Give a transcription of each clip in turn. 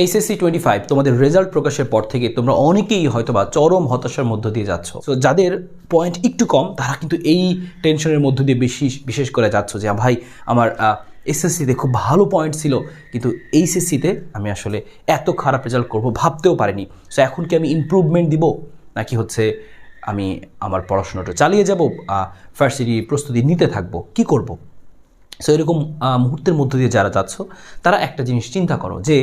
HSC twenty five তোমাদের result প্রকাশের পর থেকে তোমরা অনেকেই হয়তো বা চরম হতাশার মধ্য দিয়ে যাচ্ছ। তো যাদের পয়েন্ট একটু কম, তারা কিন্তু এই টেনশনের মধ্য দিয়ে বেশি, বিশেষ করে যাচ্ছ যে ভাই, আমার এসএসসিতে খুব ভালো পয়েন্ট ছিল, কিন্তু এইচএসসিতে আমি আসলে এত খারাপ রেজাল্ট করব, ভাবতেও পারিনি। সো এখন কি আমি ইমপ্রুভমেন্ট দিব? নাকি হচ্ছে আমি আমার পড়াশোনাটা চালিয়ে যাব? ফার্সিটি প্রস্তুতি নিতে থাকব? কি করব? সো এরকম মুহূর্তের মধ্য দিয়ে যারা যাচ্ছ, তারা একটা জিনিস চিন্তা করো যে,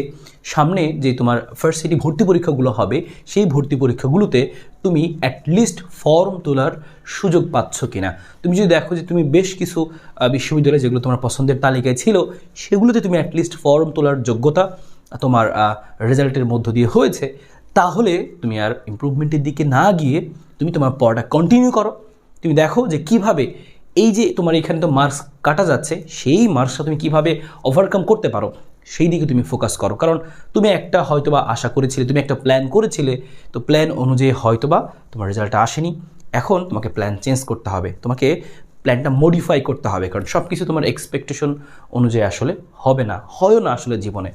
সামনে যে তোমার ফার্স্ট সিটি ভর্তি পরীক্ষাগুলো হবে, সেই ভর্তি পরীক্ষাগুলোতে তুমি অ্যাটলিস্ট ফর্ম তোলার সুযোগ পাচ্ছ কিনা। তুমি যদি দেখো যে তুমি বেশ কিছু বিশ্ববিদ্যালয় যেগুলো তোমার পছন্দের তালিকায় ছিল, সেগুলোতে তুমি অ্যাটলিস্ট ফর্ম তোলার যোগ্যতা, তোমার রেজাল্টের মধ্য দিয়ে হয়েছে, তাহলে তুমি আর ইমপ্রুভমেন্টের দিকে না গিয়ে তুমি তোমার পড়াটা কন্টিনিউ করো। তুমি দেখো যে কীভাবে এই যে তোমার এখানে তো মার্কস কাটা যাচ্ছে, সেই মার্কসটা তুমি কীভাবে ওভারকাম করতে পারো? সেই দিকে তুমি ফোকাস করো। কারণ তুমি একটা হয়তোবা আশা করেছিলে, তুমি একটা প্ল্যান করেছিলে, তো প্ল্যান অনুযায়ী হয়তোবা তোমার রেজাল্টটা আসেনি। এখন তোমাকে প্ল্যান চেঞ্জ করতে হবে। তোমাকে প্ল্যানটা মডিফাই করতে হবে। কারণ সব কিছু তোমার এক্সপেকটেশন অনুযায়ী আসলে হবে না, হয়ও না আসলে জীবনে।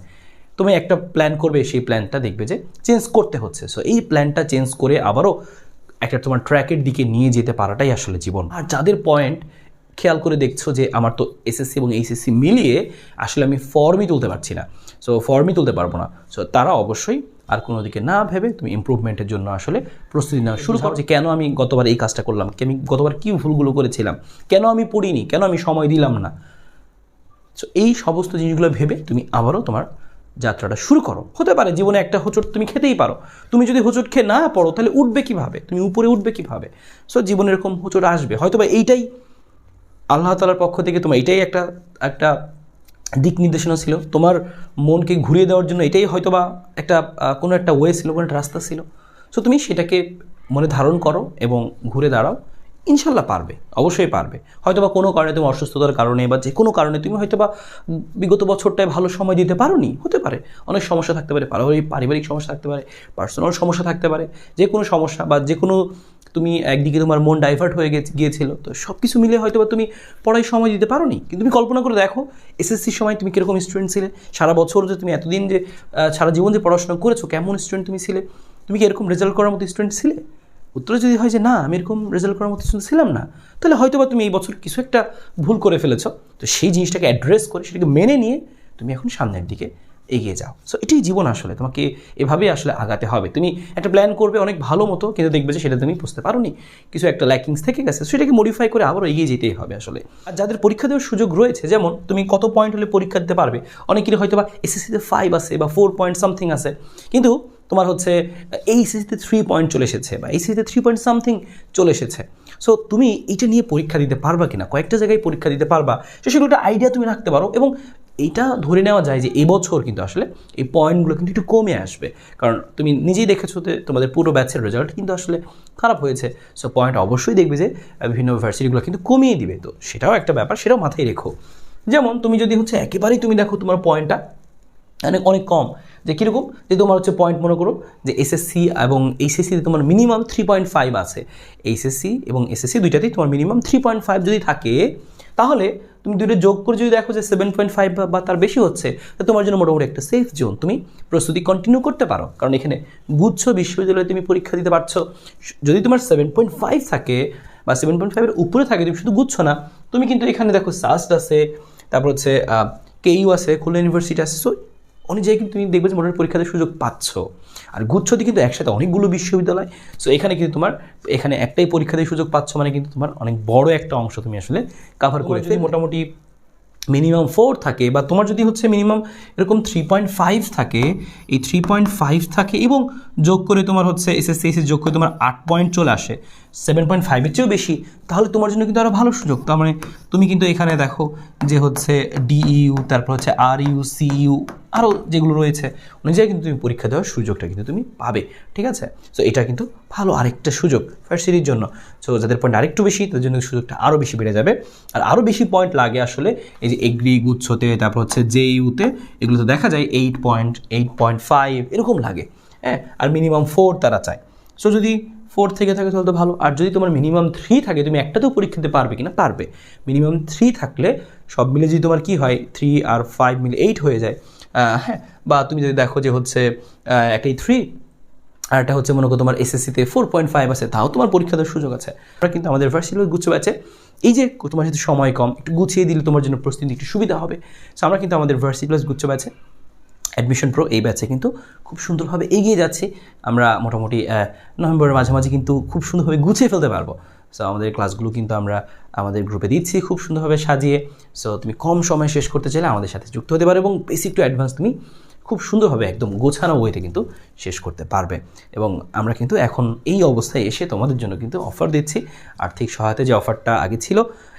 তুমি একটা প্ল্যান করবে, সেই প্ল্যানটা দেখবে যে চেঞ্জ করতে হচ্ছে। সো এই প্ল্যানটা চেঞ্জ করে আবারও একটা তোমার ট্র্যাকের দিকে নিয়ে যেতে পারাটাই আসলে জীবন। আর যাদের পয়েন্ট খেয়াল করে দেখছ যে আমার তো এসএসসি এবং এইচএসসি মিলিয়ে আসলে আমি ফর্মই তুলতে পারছি না। সো ফর্মই তুলতে পারব না। সো তারা অবশ্যই আর কোনো দিকে না ভেবে তুমি ইমপ্রুভমেন্টের জন্য আসলে প্রস্তুতি নেওয়া শুরু করো যে কেন আমি গতবার এই কাজটা করলাম, কি আমি গতবার কী ভুলগুলো করেছিলাম, কেন আমি পড়িনি, কেন আমি সময় দিলাম না। সো এই সমস্ত জিনিসগুলো ভেবে তুমি আবারও তোমার যাত্রাটা শুরু করো। হতে পারে জীবনে একটা হোঁচট তুমি খেতেই পারো। তুমি যদি হোঁচট খেয়ে না পড়ো তাহলে উঠবে কীভাবে? তুমি উপরে উঠবে কীভাবে? সো জীবনে এরকম হোঁচট আসবে। হয়তো বা এইটাই আল্লাহ তালার পক্ষ থেকে তোমার এটাই একটা একটা দিক নির্দেশনা ছিল। তোমার মনকে ঘুরিয়ে দেওয়ার জন্য এটাই হয়তো বা একটা কোনো একটা ওয়ে ছিল, কোনো একটা রাস্তা ছিল। সো তুমি সেটাকে মনে ধারণ করো এবং ঘুরে দাঁড়াও। ইনশাল্লাহ পারবে, অবশ্যই পারবে। হয়তো বা কোনো কারণে তুমি অসুস্থতার কারণে বা যে কোনো কারণে তুমি হয়তো বা বিগত বছরটায় ভালো সময় দিতে পারো নি হতে পারে। অনেক সমস্যা থাকতে পারে, পারিবারিক পারিবারিক সমস্যা থাকতে পারে পার্সোনাল সমস্যা থাকতে পারে। যে কোনো সমস্যা বা যে কোনো তুমি একদিকে তোমার মন ডাইভার্ট হয়ে গিয়েছিল, তো সব কিছু মিলে হয়তো বা তুমি পড়ায় সময় দিতে পারোনি। কিন্তু তুমি কল্পনা করে দেখো এসএসসির সময় তুমি কীরকম স্টুডেন্ট ছিলে, সারা বছর যে তুমি এতদিন যে সারা জীবন যে পড়াশোনা করেছ, কেমন স্টুডেন্ট তুমি ছিলে, তুমি কি এরকম রেজাল্ট করার মতো স্টুডেন্ট ছিলে? উত্তরে যদি হয় যে না, আমি এরকম রেজাল্ট করার মতো student ছিলাম না, তাহলে হয়তো বা তুমি এই বছর কিছু একটা ভুল করে ফেলেছ। তো সেই জিনিসটাকে অ্যাড্রেস করে সেটাকে মেনে নিয়ে তুমি এখন সামনের দিকে এগিয়ে যাও। সো এটাই জীবন আসলে। তোমাকে এভাবেই আসলে আগাতে হবে। তুমি একটা প্ল্যান করবে অনেক ভালো মতো, কিন্তু দেখবে যে সেটা তুমি বুঝতে পারোনি। কিছু একটা ল্যাকিংস থেকে গেছে। সেটাকে মডিফাই করে আবারও এগিয়ে যেতেই হবে আসলে। আর যাদের পরীক্ষা দেওয়ার সুযোগ রয়েছে, যেমন তুমি কত পয়েন্ট হলে পরীক্ষা দিতে পারবে? অনেকেরই হয়তো বা এসএসসিতে ফাইভ আছে বা ফোর পয়েন্ট সামথিং আছে। কিন্তু তোমার হচ্ছে, এই সিসিতে থ্রি পয়েন্ট চলে এসেছে বা এই সিসিতে থ্রি পয়েন্ট সামথিং চলে এসেছে। সো তুমি এটা নিয়ে পরীক্ষা দিতে পারবা কিনা? কয়েকটা জায়গায় পরীক্ষা দিতে পারবা। সে সেগুলো একটা আইডিয়া তুমি রাখতে পারো এবং এইটা ধরে নেওয়া যায় যে এবছর কিন্তু আসলে এই পয়েন্টগুলো কিন্তু একটু কমে আসবে। কারণ তুমি নিজেই দেখেছ যে তোমাদের পুরো ব্যাচের রেজাল্ট কিন্তু আসলে খারাপ হয়েছে। সো পয়েন্ট অবশ্যই দেখবে যে বিভিন্ন ইউনিভার্সিটিগুলো কিন্তু কমিয়ে দিবে। তো সেটাও একটা ব্যাপার, সেটাও মাথায় রেখো। যেমন তুমি যদি হচ্ছে একেবারেই তুমি দেখো তোমার পয়েন্টটা অনেক অনেক কম, যে কীরকম? যে তোমার হচ্ছে পয়েন্ট মনে করো যে এসএসসি এবং এইচএসসিতে তোমার মিনিমাম থ্রি পয়েন্ট ফাইভ আছে। এইচএসসি এবং এসএসসি দুইটাতেই তোমার মিনিমাম থ্রি পয়েন্ট ফাইভ যদি থাকে, তাহলে তুমি দুটো যোগ করে যদি দেখো যে সেভেন পয়েন্ট ফাইভ বা তার বেশি হচ্ছে, তো তোমার জন্য মোটামুটি একটা সেফ জোন তুমি প্রস্তুতি কন্টিনিউ করতে পারো। কারণ এখানে বুঝছ বিশ্ববিদ্যালয়ে তুমি পরীক্ষা দিতে পারছ। যদি তোমার সেভেন পয়েন্ট ফাইভ থাকে বা সেভেন পয়েন্ট ফাইভের উপরে থাকে, তুমি শুধু বুঝছ না। তুমি কিন্তু এখানে দেখো সাস্ট আছে, তারপর হচ্ছে কেইউ আছে, খুলনা ইউনিভার্সিটি আছে। সো অনেক জায়গায় কিন্তু তুমি দেখবে যে মোটামুটি পরীক্ষাতে সুযোগ পাচ্ছ। আর গুচ্ছতে কিন্তু একসাথে অনেকগুলো বিশ্ববিদ্যালয়। সো এখানে কিন্তু তোমার এখানে একটাই পরীক্ষাতে সুযোগ পাচ্ছ মানে কিন্তু তোমার অনেক বড় একটা অংশ তুমি আসলে কাভার করে যদি মোটামুটি মিনিমাম ফোর থাকে বা তোমার যদি হচ্ছে মিনিমাম এরকম থ্রি পয়েন্ট ফাইভ থাকে এই থ্রি পয়েন্ট ফাইভ থাকে এবং যোগ করে তোমার হচ্ছে এসএসসি এসএস যোগ করে তোমার আট পয়েন্ট চলে আসে। সেভেন পয়েন্ট ফাইভের চেয়েও বেশি, তাহলে তোমার জন্য কিন্তু আরও ভালো সুযোগ। তার মানে তুমি কিন্তু এখানে দেখো যে হচ্ছে ডিইউ তারপর হচ্ছে আর ইউ সিইউ আরও যেগুলো রয়েছে অনুযায়ী কিন্তু তুমি পরীক্ষা দেওয়ার সুযোগটা কিন্তু তুমি পাবে, ঠিক আছে? সো এটা কিন্তু ভালো আরেকটা সুযোগ ফার্স্ট সিরির জন্য। সো যাদের পয়েন্ট আরেকটু বেশি, তাদের জন্য সুযোগটা আরও বেশি বেড়ে যাবে। আর আরও বেশি পয়েন্ট লাগে আসলে, এই যে এগ্রি গুচ্ছতে, তারপর হচ্ছে জে ইউতে এগুলো তো দেখা যায় eight point eight point five এরকম লাগে হ্যাঁ? আর মিনিমাম ফোর তারা চায়। সো যদি ফোর থেকে থাকে তাহলে তো ভালো। আর যদি তোমার মিনিমাম থ্রি থাকে, তুমি একটাতেও পরীক্ষা দিতে পারবে কিনা? পারবে। মিনিমাম থ্রি থাকলে সব মিলে যদি তোমার কি হয় থ্রি আর ফাইভ মিলে এইট হয়ে যায় হ্যাঁ বা তুমি যদি দেখো যে হচ্ছে একটাই থ্রি আর একটা হচ্ছে মনে করো তোমার এসএসসিতে ফোর পয়েন্ট ফাইভ আছে, তাও তোমার পরীক্ষা দেওয়ার সুযোগ আছে। আমরা কিন্তু আমাদের ভার্সিটি গুচ্ছ ব্যাচে এই যে তোমার সাথে সময় কম, একটু গুছিয়ে দিলে তোমার জন্য প্রস্তুতি একটু সুবিধা হবে। সো আমরা কিন্তু আমাদের প্লাস গুচ্ছ ব্যাচে অ্যাডমিশন প্রো এই ব্যাচে কিন্তু খুব সুন্দরভাবে এগিয়ে যাচ্ছে। আমরা মোটামুটি নভেম্বরের মাঝামাঝি কিন্তু খুব সুন্দরভাবে গুছিয়ে ফেলতে পারব। সো আমাদের ক্লাসগুলো কিন্তু আমরা আমাদের গ্রুপে দিচ্ছি খুব সুন্দরভাবে সাজিয়ে। সো তুমি কম সময় শেষ করতে চাইলে আমাদের সাথে যুক্ত হতে পারো এবং বেসিক টু অ্যাডভান্স তুমি খুব সুন্দরভাবে একদম গোছানো ওয়েতে কিন্তু শেষ করতে পারবে। এবং আমরা কিন্তু এখন এই অবস্থায় এসে তোমাদের জন্য কিন্তু অফার দিচ্ছি। আর্থিক সহায়তা যে অফারটা আগে ছিল,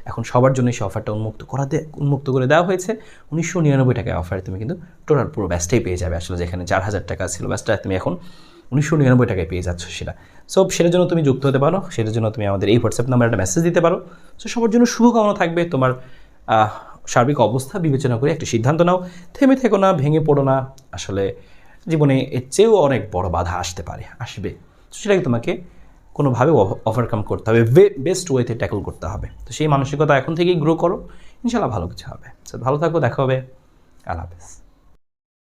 এখন সবার জন্য সেই অফারটা উন্মুক্ত করা দে উন্মুক্ত করে দেওয়া হয়েছে। উনিশশো নিরানব্বই টাকায় অফারে তুমি কিন্তু টোটাল পুরো ব্যাচটাই পেয়ে যাবে। আসলে যেখানে চার হাজার টাকা ছিল ব্যাচটা তুমি এখন উনিশশো নিরানব্বই টাকায় পেয়ে যাচ্ছ সেটা। সো সেটার জন্য তুমি যুক্ত হতে পারো। সেটার জন্য তুমি আমাদের এই হোয়াটসঅ্যাপ নাম্বার একটা মেসেজ দিতে পারো। সো সবার জন্য শুভকামনা থাকবে তোমার সার্বিক অবস্থা বিবেচনা করে একটা সিদ্ধান্ত নাও। থেমে থেকো না, ভেঙে পড়ো না। আসলে জীবনে এর চেয়েও অনেক বড় বাধা আসতে পারে, আসবে। তো সেটাকে তোমাকে কোনোভাবে ওভারকাম করতে হবে বেস্ট ওয়েতে ট্যাকল করতে হবে। তো সেই মানসিকতা এখন থেকেই গ্রো করো। ইনশাল্লাহ ভালো কিছু হবে। ভালো থাকো, দেখা হবে। আল্লাহ হাফেজ।